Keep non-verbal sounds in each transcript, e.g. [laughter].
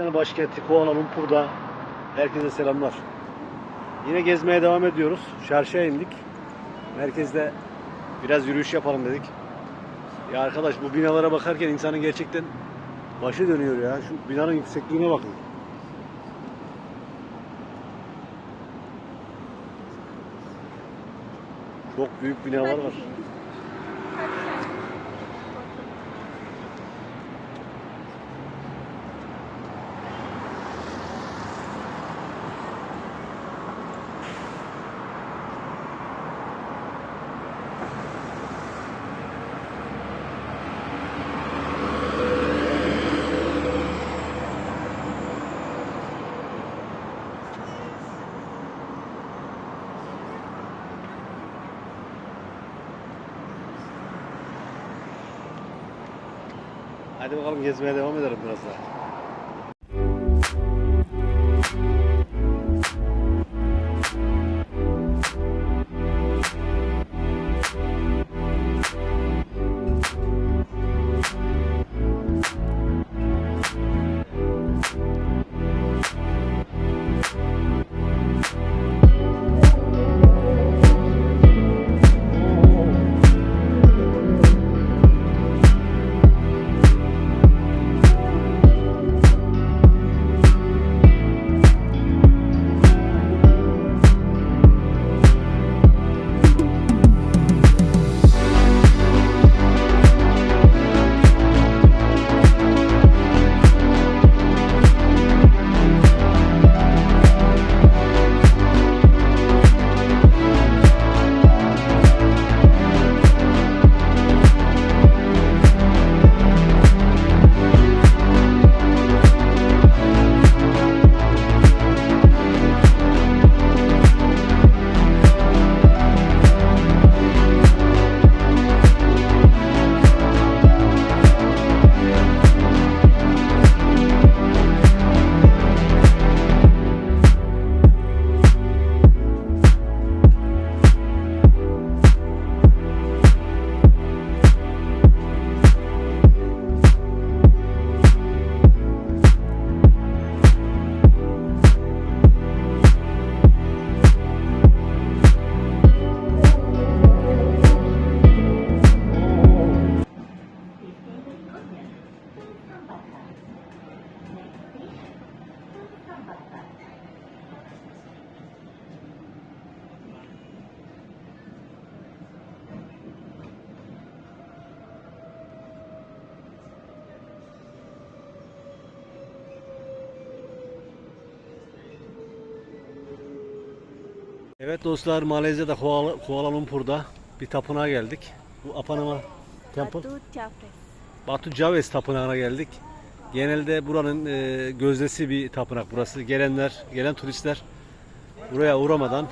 Malezya'nın başkenti Kuala Lumpur'da herkese selamlar. Yine gezmeye devam ediyoruz. Çarşıya indik. Merkezde biraz yürüyüş yapalım dedik. Ya arkadaş bu binalara bakarken insanın gerçekten başı dönüyor ya. Şu binanın yüksekliğine bakın. Çok büyük binalar var. Hadi bakalım gezmeye devam edelim biraz daha. Evet dostlar Malezya'da Kuala, Kuala Lumpur'da bir tapınağa geldik. Bu Apanama Temple. Batu Capres. Batu Caves Tapınağı'na geldik. Genelde buranın e, gözdesi bir tapınak burası. Gelenler, gelen turistler buraya uğramadan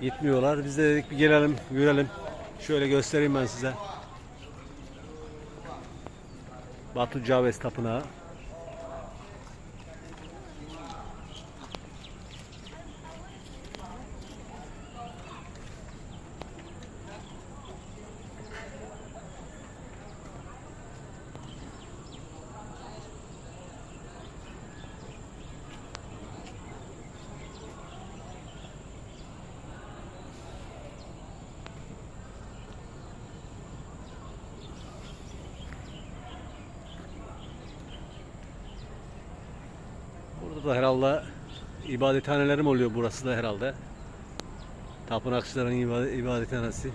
gitmiyorlar. Biz de dedik bir gelelim, görelim. Şöyle göstereyim ben size. Batu Caves Tapınağı. Burada da herhalde ibadethanelerim oluyor burası da herhalde. Tapınakçıların ibadet, ibadethanesi.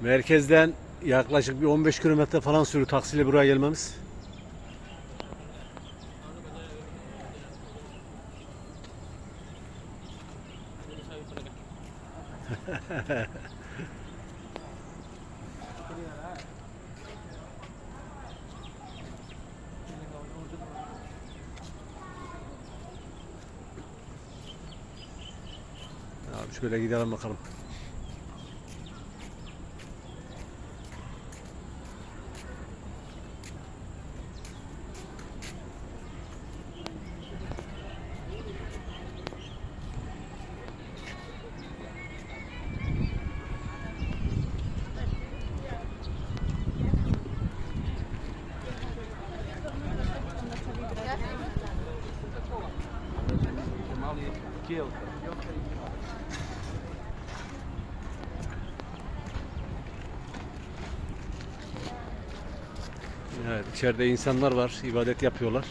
Merkezden yaklaşık bir 15 kilometre falan sürü taksiyle buraya gelmemiz. Abi şöyle gidelim bakalım. Evet içeride insanlar var. ibadet yapıyorlar.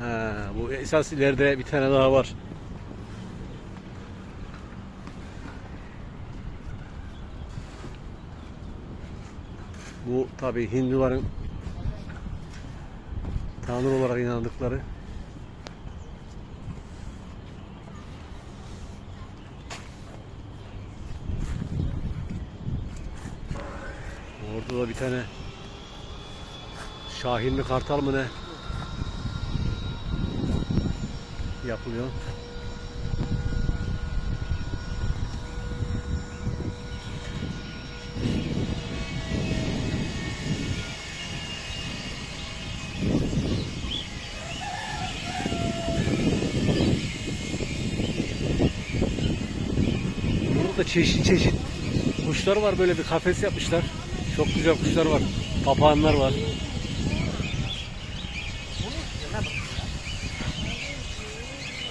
Ha, bu esas ileride bir tane daha var. Bu tabi Hinduların Tanrı olarak inandıkları Orada da bir tane Şahin mi kartal mı ne yapılıyor. Çeşit çeşit kuşlar var böyle bir kafes yapmışlar. Çok güzel kuşlar var. Papağanlar var.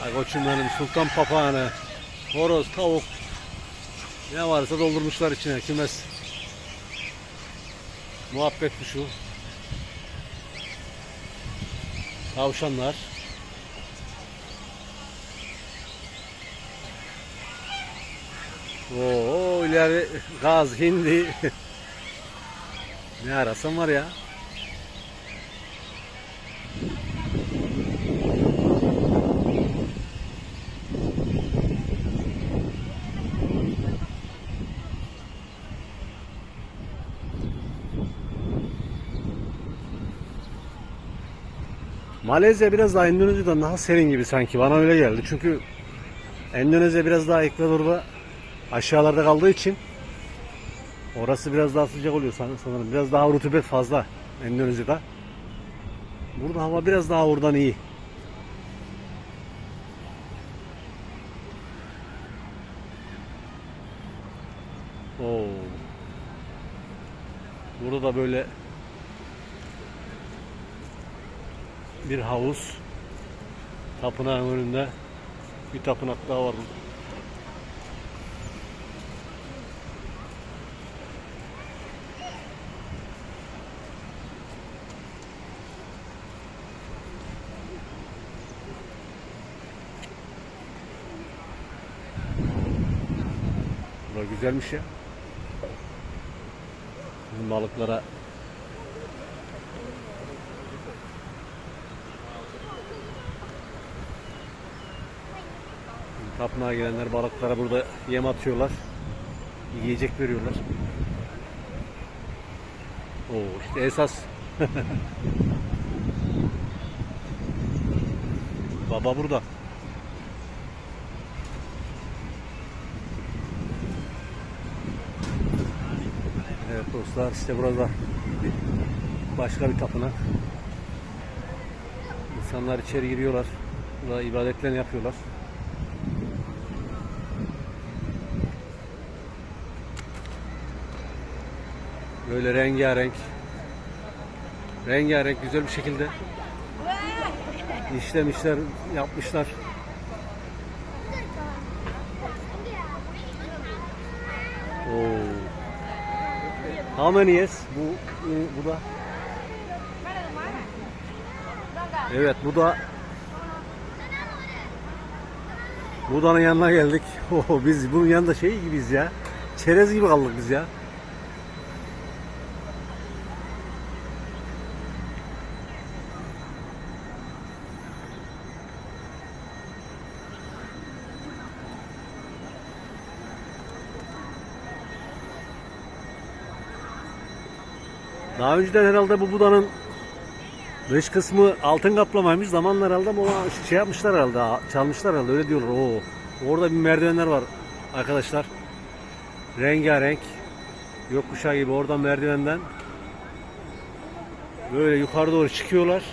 Ay koçum benim sultan papağanı, horoz, tavuk ne varsa doldurmuşlar içine kümes. Muhabbet kuşu. Tavşanlar. Oo ileri gaz hindi. ne arasam var ya. Malezya biraz daha Endonezya'dan daha serin gibi sanki bana öyle geldi. Çünkü Endonezya biraz daha Ekvador'da aşağılarda kaldığı için orası biraz daha sıcak oluyor san- sanırım. Biraz daha rutubet fazla Endonezya'da. Burada hava biraz daha oradan iyi. Oo. Burada da böyle bir havuz. Tapınağın önünde bir tapınak daha var. Bu da güzelmiş ya. Bizim balıklara Tapınağa gelenler balıklara burada yem atıyorlar. Yiyecek veriyorlar. Oo işte esas. [laughs] Baba burada. Evet dostlar işte burada başka bir tapınak. İnsanlar içeri giriyorlar. Burada ibadetlerini yapıyorlar. Böyle rengarenk rengarenk güzel bir şekilde işlemişler, yapmışlar. How many years? Bu bu da Evet bu da Buda'nın yanına geldik. [laughs] Oo, biz bunun yanında şey gibiyiz ya. Çerez gibi kaldık biz ya. Daha önceden herhalde bu Buda'nın dış kısmı altın kaplamaymış. Zamanla herhalde ama şey yapmışlar herhalde, çalmışlar herhalde öyle diyorlar. Oo. Orada bir merdivenler var arkadaşlar. Rengarenk. Yokkuşağı gibi oradan merdivenden böyle yukarı doğru çıkıyorlar.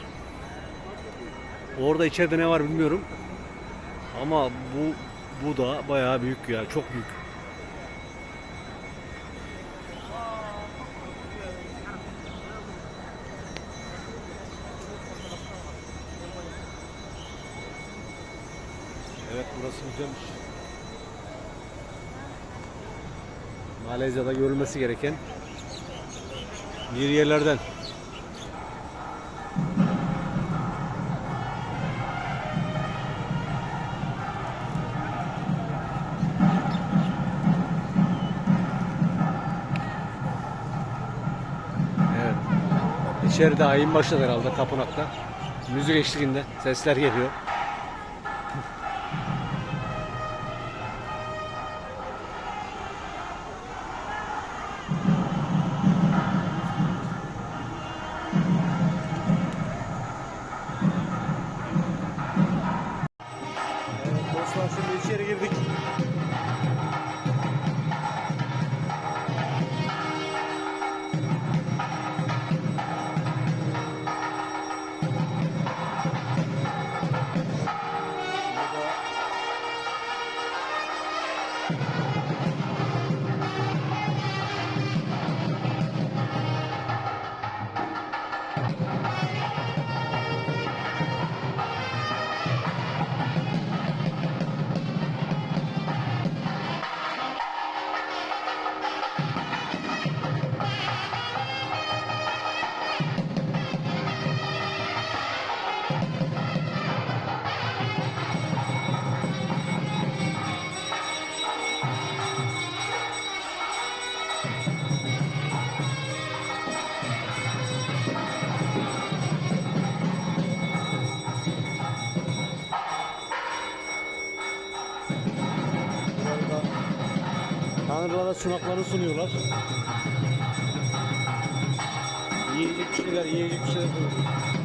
Orada içeride ne var bilmiyorum. Ama bu bu da bayağı büyük ya. Çok büyük. Burası. Malezya'da görülmesi gereken bir yerlerden. İçeride ayın başladı herhalde tapınakta. Müzik eşliğinde sesler geliyor. Tanrılara sunakları sunuyorlar. Yiyecek bir şeyler, yiyecek bir şeyler.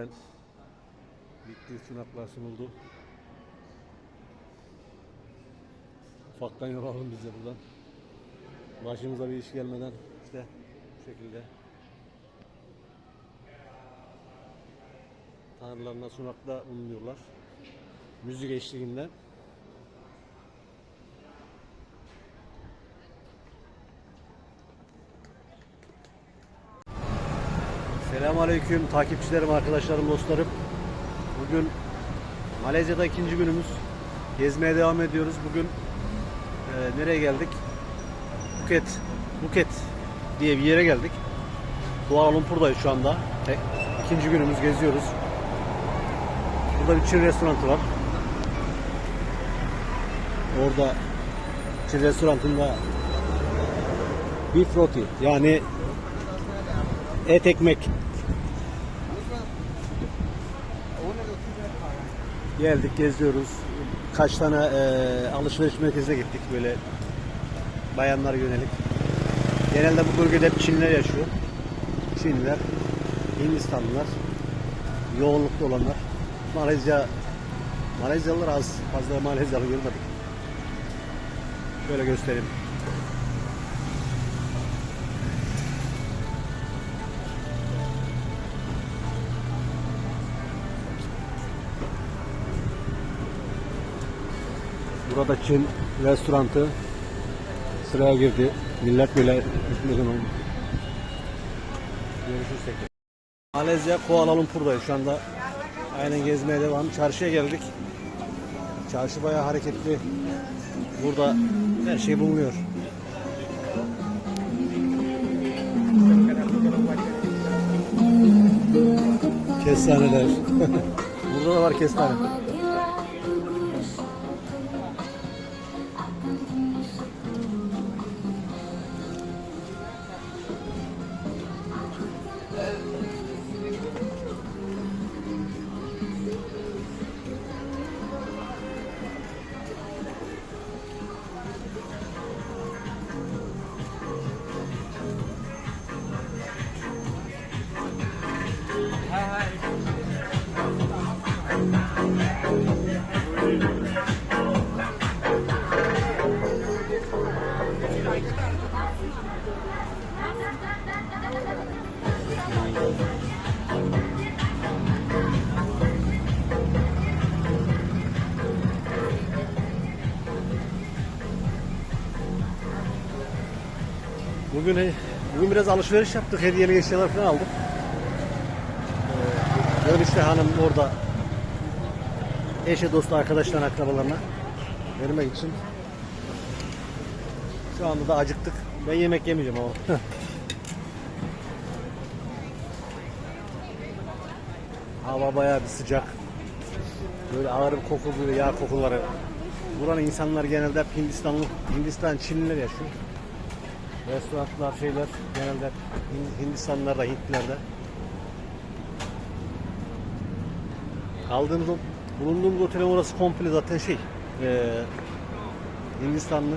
Tören bitti, sunaklar sunuldu. Ufaktan yoralım biz de buradan. Başımıza bir iş gelmeden işte bu şekilde. Tanrılarına sunakta bulunuyorlar. Müzik eşliğinde. Selamünaleyküm takipçilerim, arkadaşlarım, dostlarım. Bugün Malezya'da ikinci günümüz. Gezmeye devam ediyoruz. Bugün e, nereye geldik? Phuket. Phuket diye bir yere geldik. Kuala Lumpur'dayız şu anda. Tek, ikinci günümüz geziyoruz. Burada bir Çin restoranı var. Orada Çin restoranında beef roti yani et ekmek geldik geziyoruz. Kaç tane e, alışveriş merkezine gittik böyle bayanlara yönelik. Genelde bu bölgede hep Çinliler yaşıyor. Çinliler Hindistanlılar yoğunlukta olanlar. Malezya Malezyalılar az fazla Malezyalı görmedik. Şöyle göstereyim Burada Çin restorantı sıraya girdi. Millet böyle gitmeden oldu. Görüşürüz. Malezya Kuala Lumpur'dayız şu anda. Aynen gezmeye devam. Çarşıya geldik. Çarşı bayağı hareketli. Burada her şey bulunuyor. Kestaneler. [laughs] Burada da var kestane. Bugün bugün biraz alışveriş yaptık. Hediyeli eşyalar falan aldık. Ee, Dönüşte hanım orada eşe, dostu, arkadaşlarına, akrabalarına vermek için. Şu anda da acıktık. Ben yemek yemeyeceğim ama. [laughs] Hava bayağı bir sıcak. Böyle ağır bir koku, böyle yağ kokuları. Buranın insanlar genelde Hindistanlı, Hindistan, Çinliler yaşıyor. Restoranlar, şeyler genelde Hin- Hindistanlılarda, Hintlilerde. Kaldığımız, bulunduğumuz otelin orası komple zaten şey, eee Hindistanlı.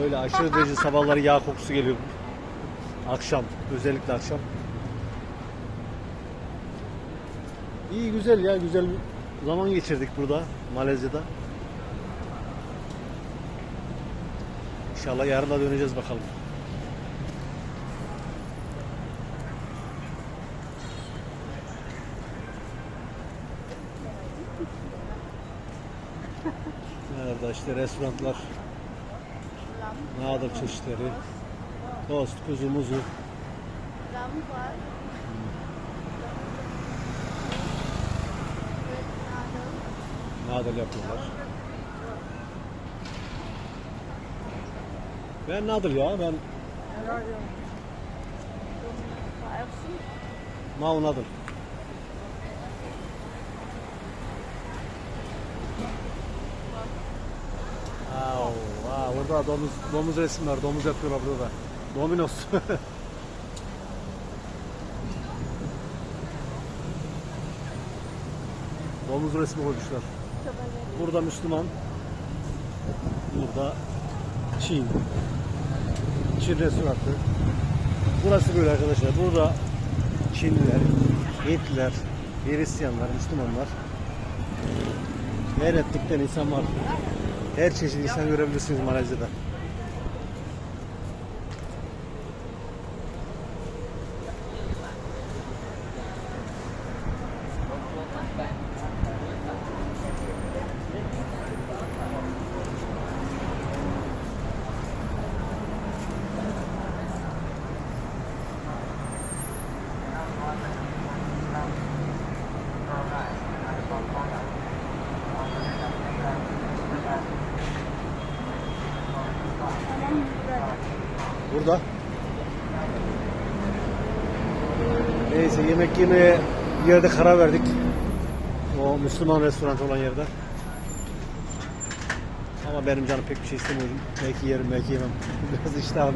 Böyle aşırı derece sabahları yağ kokusu geliyor. Akşam, özellikle akşam. İyi güzel ya, güzel zaman geçirdik burada, Malezya'da. İnşallah yarın da döneceğiz bakalım. Nerede işte restoranlar, nadir çeşitleri, tost, kuzu, muzu. Nadal yapıyorlar. Ben Nadal ya, ben? Mau Nadal. Wow, wow, orada domuz, domuz resim var, domuz yapıyorlar burada. Dominos. [laughs] domuz resmi koymuşlar. Burada Müslüman, burada Çin. Çin restoranı. Burası böyle arkadaşlar. Burada Çinliler, Hintliler, Hristiyanlar, Müslümanlar. Her etnikten insan var. Her çeşit insan görebilirsiniz Malezya'da. Burada. Neyse yemek yemeye bir yerde karar verdik. O Müslüman restoran olan yerde. Ama benim canım pek bir şey istemiyorum. Belki yerim, belki yemem. [laughs] Biraz iştahım.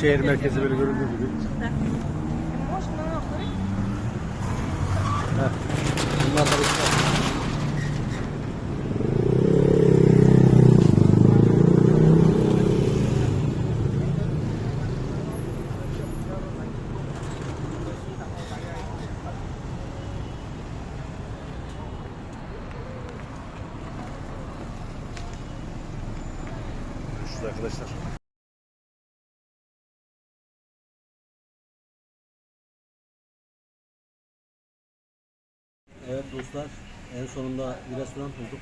Şehir merkezi böyle görüldüğü gibi. Bunlar da işte. Görüşürüz arkadaşlar. Evet dostlar, en sonunda bir restoran bulduk.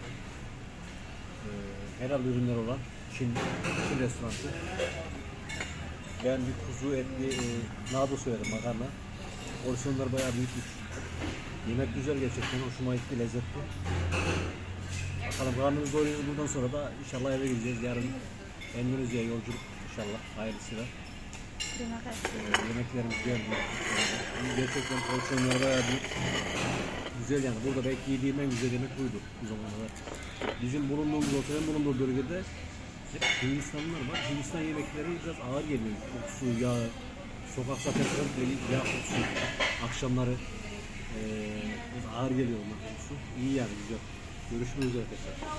Ee, helal ürünler olan Çin, Çin restoranı. Ben bir kuzu etli e, nado söyledim makarna. Porsiyonlar bayağı büyükmüş. Yemek güzel gerçekten, hoşuma gitti, lezzetli. Bakalım karnımız doyuyoruz buradan sonra da inşallah eve gideceğiz. Yarın Endonezya'ya yolculuk inşallah hayırlısıyla. Ee, yemeklerimiz geldi. Gerçekten porsiyonları bayağı büyük. Güzel yani. Burada belki yediğim en güzel yemek buydu bu zamana. Bizim bulunduğumuz otelin bulunduğu bölgede hep Hindistanlılar var. Hindistan yemekleri biraz ağır geliyor. Kokusu, yağ, sokakta tekrar böyle yağ kokusu. Akşamları ee, biraz ağır geliyor onlar kokusu. İyi yani güzel. Görüşmek üzere tekrar.